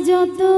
যত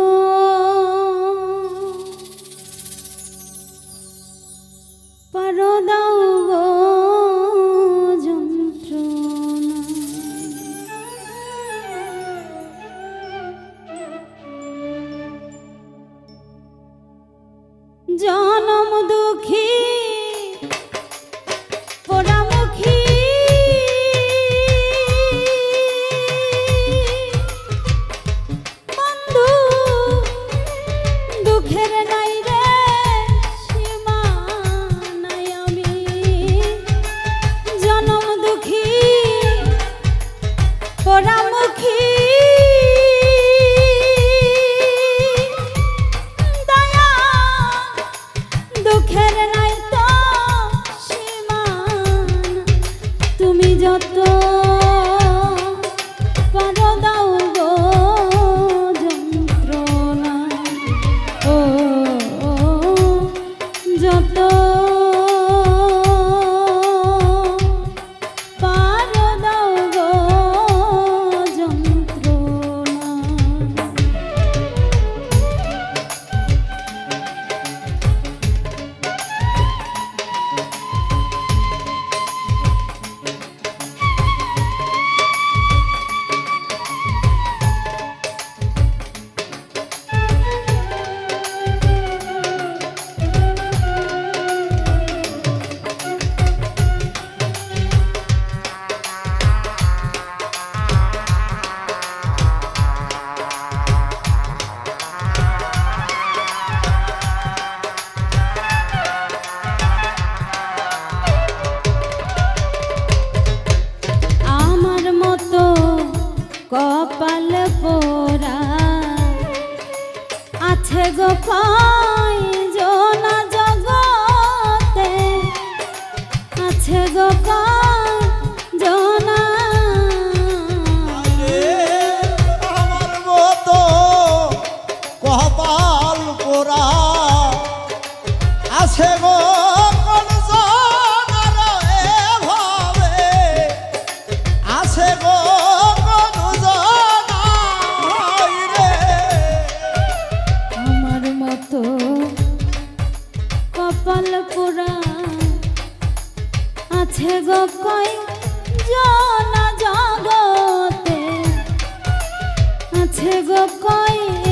কয়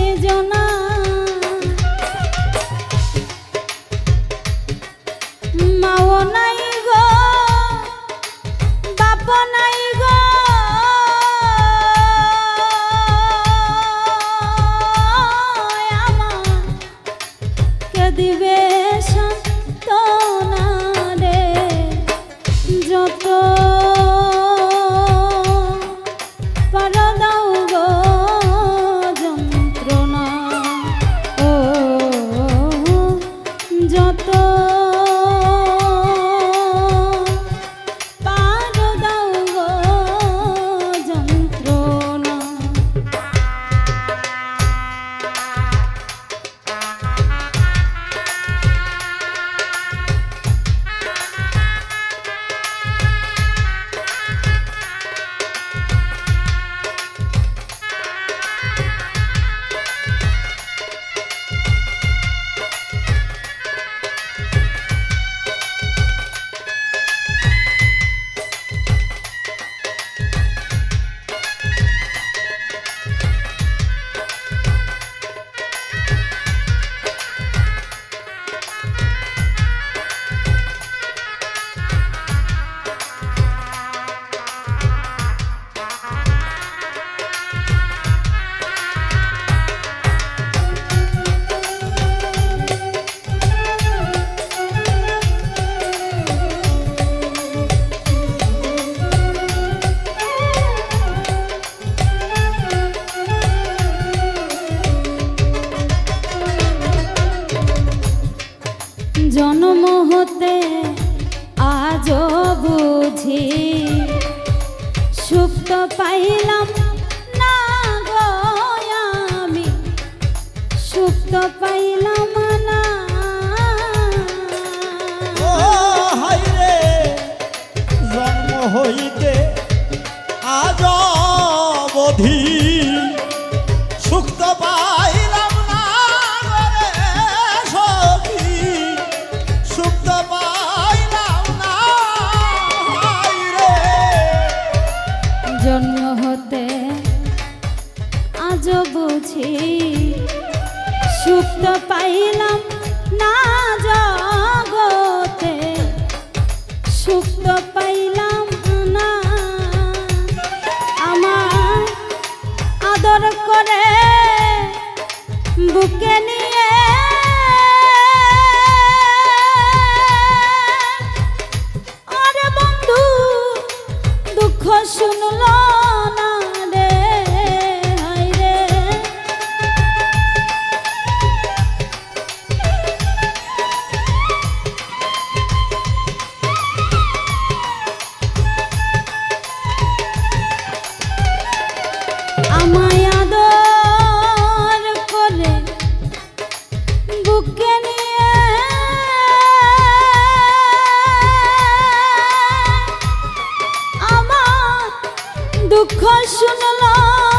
কথা শুনলাম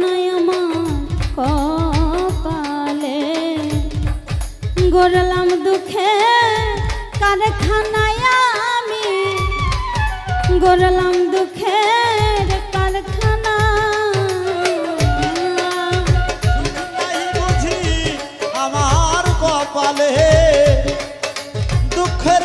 নয়মা গড়লাম দুঃখে কারখানায় আমি। গড়লাম দুঃখে কারখানা। বুঝি আমার কপালে দুঃখের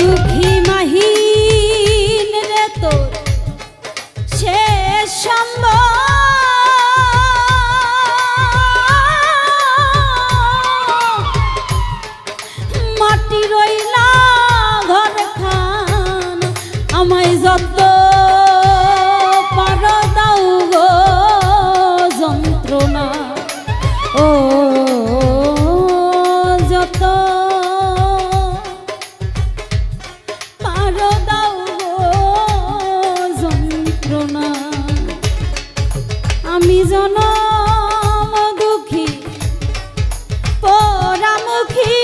दुखी मही সখী